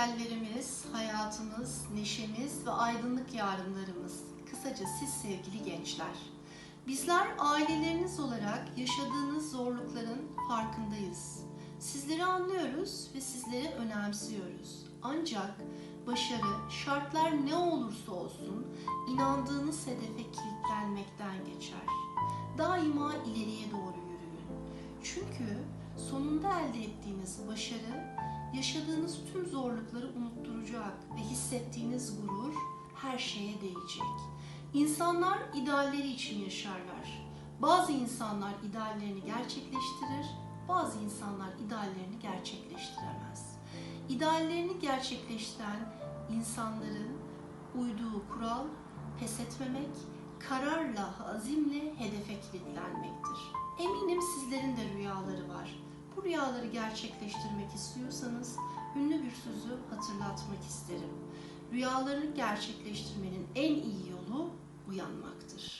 hayallerimiz, hayatımız, neşemiz ve aydınlık yarınlarımız. Kısaca siz sevgili gençler. Bizler aileleriniz olarak yaşadığınız zorlukların farkındayız. Sizleri anlıyoruz ve sizleri önemsiyoruz. Ancak başarı şartlar ne olursa olsun inandığınız hedefe kilitlenmekten geçer. Daima ileriye doğru yürüyün. Çünkü sonunda elde ettiğiniz başarı zorlukları unutturacak ve hissettiğiniz gurur her şeye değecek. İnsanlar idealleri için yaşarlar. Bazı insanlar ideallerini gerçekleştirir, bazı insanlar ideallerini gerçekleştiremez. İdeallerini gerçekleştiren insanların uyduğu kural pes etmemek, kararla, azimle hedefe kilitlenmektir. Eminim sizlerin de. Bu rüyaları gerçekleştirmek istiyorsanız ünlü bir sözü hatırlatmak isterim. Rüyalarını gerçekleştirmenin en iyi yolu uyanmaktır.